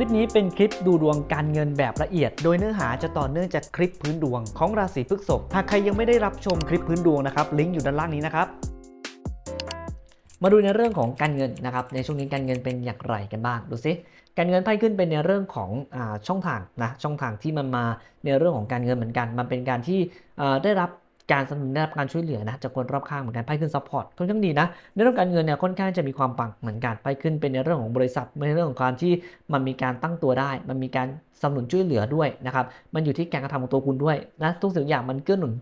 ลิปนี้เป็นคลิปดูดวงการเงินแบบละเอียด โดยเนื้อหาจะต่อเนื่องจากคลิปพื้นดวงของราศีพฤษภหากใครยังไม่ได้รับชมคลิปพื้นดวงนะครับลิงก์อยู่ด้านล่างนี้นะครับมาดูในเรื่องของการเงินนะครับในช่วงนี้การเงินเป็นอย่างไรกันบ้างดูซิการเงินไพ่ขึ้นเป็นในเรื่องของอช่องทางนะช่องทางที่มันมาในเรื่องของการเงินเหมือนกัน มันเป็นการที่ได้รับ การสนับสนุนได้รับการช่วยเหลือนะจากคนรอบข้างเหมือนกันไพขึ้นซัพพอร์ตค่อนข้างดีนะในเรื่องการเงินเนี่ยค่อนข้างจะมีความปังเหมือนกันไพขึ้นเป็นในเรื่องของบริษัทในเรื่องของการที่มันมีการตั้งตัวได้ มันมีการสนับสนุนช่วยเหลือด้วยนะครับมันอยู่ที่การกระทำของตัวคุณด้วยนะทุกสิ่งอย่างมันเกื้อหนุน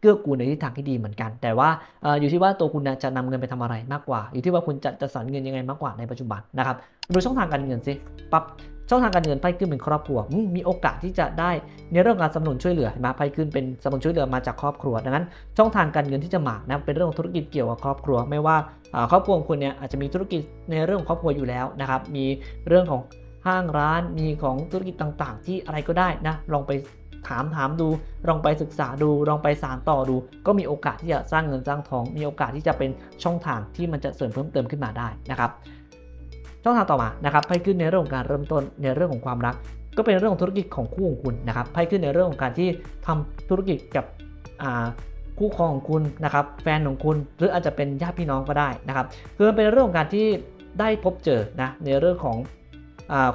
เกื้อกูลในทิศทางที่ดีเหมือนกัน แต่ว่าออยู่ที่ว่าตัวคุณนะจะนำเงินไปทำอะไรมากกว่า อยู่ที่ว่าคุณจะจัดสรรเงินยังไงมากกว่าในปัจจุบันนะครับดูช่องทางการเงินสิปั๊บ ช่องทางการเงินไพ่ขึ้นเป็นครอบครัว มีโอกาสที่จะได้ในเรื่องการสนับสนุนช่วยเหลือเห็นไพ่ขึ้นเป็นสนับสนุนช่วยเหลือมาจากครอบครัว ดังนั้น ช่องทางการเงินที่จะมานะเป็นเรื่องของธุรกิจเกี่ยวกับครอบครัว ไม่ว่าครอบครัวของคุณเนี่ยอาจจะมีธุรกิจในเรื่องของครอบครัวอยู่แล้วนะครับ มีเรื่องของห้างร้านมีของธุรกิจต่างๆ ที่อะไรก็ได้นะลองไปถามถามดู ลองไปศึกษาดู ลองไปสานต่อดู ก็มีโอกาสที่จะสร้างเงินสร้างทอง มีโอกาสที่จะเป็นช่องทางที่มันจะเสริมเพิ่มเติมขึ้นมาได้นะครับ ช่องทางต่อมานะครับไพ่ขึ้นในเรื่องของการเริ่มต้นในเรื่องของความรัก ก็เป็นเรื่องของธุรกิจของคู่ของคุณนะครับไพ่ขึ้นในเรื่องของการที่ทำธุรกิจกับคู่ครองของคุณนะครับ แฟนของคุณหรืออาจจะเป็นญาติพี่น้องก็ได้นะครับคือมันเป็นเรื่องของการที่ได้พบเจอนะในเรื่องของ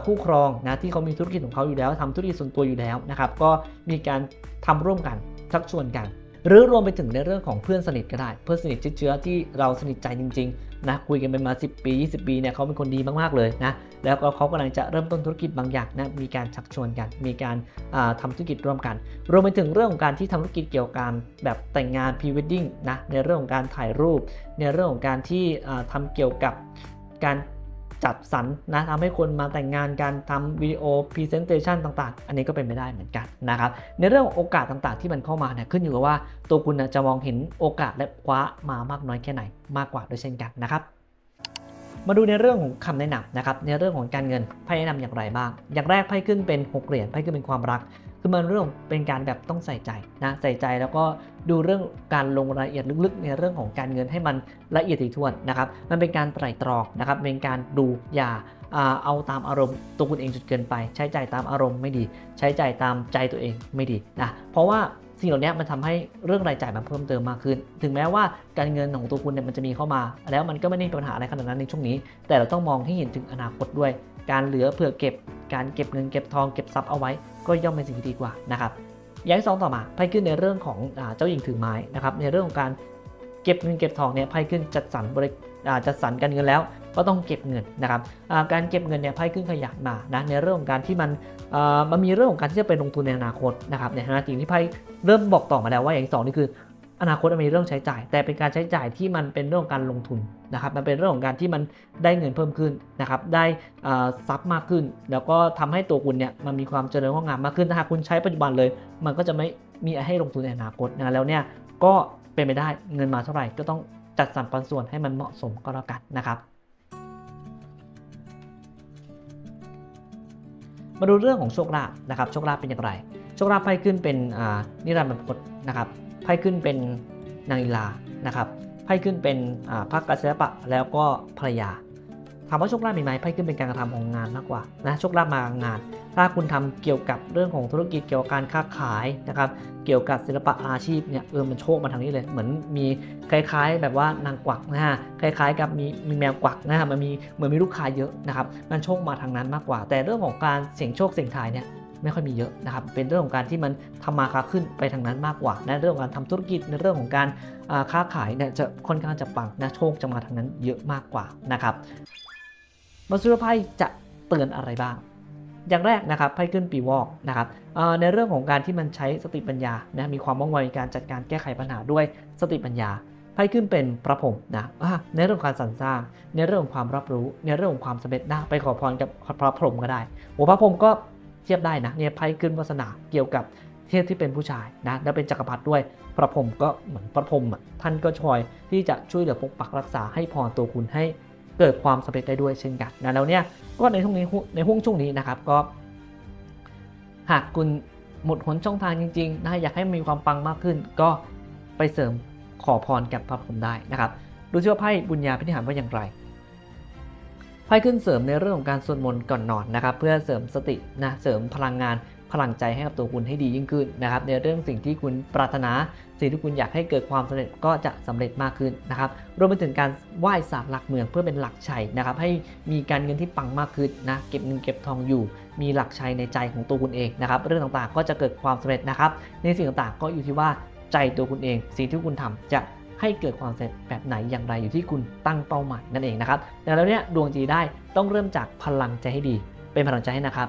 คู่ครองนะที่เขามีธุรกิจของเขาอยู่แล้วทำธุรกิจส่วนตัวอยู่แล้วนะครับ ก็มีการทำร่วมกันชักชวนกัน หรือรวมไปถึงในเรื่องของเพื่อนสนิทก็ได้ เพื่อนสนิทเชื้อที่เราสนิทใจจริงๆนะคุยกันเป็นมา 10 ปี 20 ปีเนี่ยเขาเป็นคนดีมากๆเลยนะแล้วก็เขากำลังจะเริ่มต้นธุรกิจบางอย่างนะมีการชักชวนกัน มีการาทำธุรกิจร่วมกัน รวมไปถึงเรื่องของการที่ทำธุรกิจเกี่ยวกับการแบบแต่งงานพรีเวดดิ้งนะในเรื่องของการถ่ายรูป ในเรื่องของการที่อ่าทำเกี่ยวกับการ จัดสรรนะทำให้คนมาแต่งงานการทำวิดีโอพรีเซนเตชันต่าง ๆ อันนี้ก็เป็นไปได้เหมือนกันนะครับ ในเรื่องของโอกาสต่างๆ ที่มันเข้ามาเนี่ยขึ้นอยู่กับว่าตัวคุณจะมองเห็นโอกาสและคว้ามามากน้อยแค่ไหนมากกว่าด้วยเช่นกันนะครับมาดูในเรื่องของคำแนะนำนะครับในเรื่องของการเงินไพ่แนะนำอย่างไรบ้าง อย่างแรกไพ่ขึ้นเป็น 6 เหรียญไพ่ขึ้นเป็นความรัก คือมันเรื่องเป็นการแบบต้องใส่ใจนะใส่ใจแล้วก็ดูเรื่องการลงรายละเอียดลึกๆ ในเรื่องของการเงินให้มันละเอียดถี่ถ้วนนะครับ มันเป็นการไตร่ตรองนะครับ เป็นการดูอย่าเอาตามอารมณ์ตัวคุณเองจนเกินไป ใช้จ่ายตามอารมณ์ไม่ดี ใช้จ่ายตามใจตัวเองไม่ดีนะเพราะว่าสิ่งเหล่านี้มันทำให้เรื่องรายจ่ายมันเพิ่มเติมมากขึ้น ถึงแม้ว่าการเงินของตัวคุณเนี่ยมันจะมีเข้ามา แล้วมันก็ไม่ได้มีปัญหาอะไรขนาดนั้นในช่วงนี้ แต่เราต้องมองให้เห็นถึงอนาคตด้วย การเหลือเผื่อเก็บ การเก็บเงินเก็บทองเก็บทรัพย์เอาไว้ ก็ย่อมเป็นสิ่งที่ดีกว่านะครับอย่างที่สองต่อมาไพ่ขึ้นในเรื่องของอเจ้าหญิงถือไม้นะครับในเรื่องของการเก็บเงินเก็บทองเนี่ยไพ่ขึ้นจัดสรรบริจัดสรรการเงินแล้วก็ต้องเก็บเงินนะครับการเก็บเงินเนี่ยไพ่ขึ้นขยายมานะในเรื่องของการที่มันมันมีเรื่องของการที่จะไปลงทุนในอนาคตนะครับในฐานะจริงที่ไพ่เริ่มบอกต่อมาแล้วว่าอย่างที่สองนี่คือ อนาคตมันมีเรื่องใช้จ่าย แต่เป็นการใช้จ่ายที่มันเป็นเรื่องของการลงทุนนะครับ มันเป็นเรื่องของการที่มันได้เงินเพิ่มขึ้นนะครับ ได้ทรัพย์มากขึ้น แล้วก็ทำให้ตัวคุณเนี่ยมันมีความเจริญงอกงามมากขึ้นถ้าหากคุณใช้ปัจจุบันเลย มันก็จะไม่มีให้ลงทุนในอนาคตนะแล้วเนี่ยก็เป็นไปได้เงินมาเท่าไหร่ก็ต้องจัดสรรปันส่วนให้มันเหมาะสมก็แล้วกันนะครับมาดูเรื่องของโชคลาภนะครับโชคลาภเป็นอย่างไร โชคลาภไพ่ขึ้นเป็นนิรันดร์บรรพตนะครับ ไพ่ขึ้นเป็นนางอิลานะครับไพ่ขึ้นเป็นอ่าพระกัสสปะแล้วก็ภรรยาถามว่าโชคลาภมีไหมไพ่ขึ้นเป็นการกระทำของงานมากกว่านะโชคลาภมางาน ถ้าคุณทำเกี่ยวกับเรื่องของธุรกิจเกี่ยวกับการค้าขายนะครับเกี่ยวกับศิลปะอาชีพเนี่ยเออมันโชคมาทางนี้เลย เหมือนมีคล้าย ๆ แบบว่านางกวักนะฮะคล้าย ๆ กับมีมีแมวกวักนะฮะมันมีเหมือนมีลูกค้าเยอะนะครับมันโชคมาทางนั้นมากกว่า แต่เรื่องของการเสี่ยงโชคเสี่ยงทายเนี่ย ไม่ค่อยมีเยอะนะครับเป็นเรื่องของการที่มันทำมาค้าขึ้นไปทางนั้นมากกว่าในเรื่องของการทำธุรกิจในเรื่องของการค้าขายเนี่ยจะค่อนข้างจะปังนะโชคจะมาทางนั้นเยอะมากกว่านะครับมาสุรไพ่จะเตือนอะไรบ้างอย่างแรกนะครับไพ่ขึ้นปีวอกนะครับในเรื่องของการที่มันใช้สติปัญญานะมีความว่องไวในการจัดการแก้ไขปัญหาด้วยสติปัญญาไพ่ขึ้นเป็นพระพรหมนะในเรื่องของการสรรสร้าง ในเรื่องของความรับรู้ ในเรื่องของความสำเร็จนะไปขอพรกับพระพรหมก็ได้โอ้พระพรหมก็ เทียบได้นะเนี่ยไพ่ขึ้นวาสนาเกี่ยวกับเทพที่เป็นผู้ชายนะแล้วเป็นจักรพรรดิด้วย พระพรหมก็เหมือนพระพรหมท่านก็ช่วยที่จะช่วยเหลือปกปักรักษาให้พรตัวคุณให้เกิดความสำเร็จได้ด้วยเช่นกันนะแล้วเนี่ยก็ในช่วงนี้ในห่วงช่วงนี้นะครับก็ หากคุณหมดหนช่องทางจริงๆนะอยากให้มีความปังมากขึ้น ก็ไปเสริมขอพรกับพระพรหมได้นะครับดูซิว่าไพ่บุญญาพินิหารว่าอย่างไร ไพ่ขึ้นเสริมในเรื่องของการสวดมนต์ก่อนนอนนะครับเพื่อเสริมสตินะเสริมพลังงานพลังใจให้กับตัวคุณให้ดียิ่งขึ้นนะครับในเรื่องสิ่งที่คุณปรารถนา สิ่งที่คุณอยากให้เกิดความสำเร็จก็จะสำเร็จมากขึ้นนะครับรวมไปถึงการไหว้ศาลหลักเมืองเพื่อเป็นหลักชัยนะครับให้มีการเงินที่ปังมากขึ้นนะเก็บเงินเก็บทองอยู่ มีหลักชัยในใจของตัวคุณเองนะครับเรื่องต่างๆก็จะเกิดความสำเร็จนะครับในสิ่งต่างๆก็อยู่ที่ว่าใจตัวคุณเอง สิ่งที่คุณทำจะ ให้เกิดความสำเร็จแบบไหนอย่างไรอยู่ที่คุณตั้งเป้าหมายนั่นเองนะครับดังนั้นเนี่ยดวงจีได้ต้องเริ่มจากพลังใจให้ดี เป็นพลังใจให้นะครับ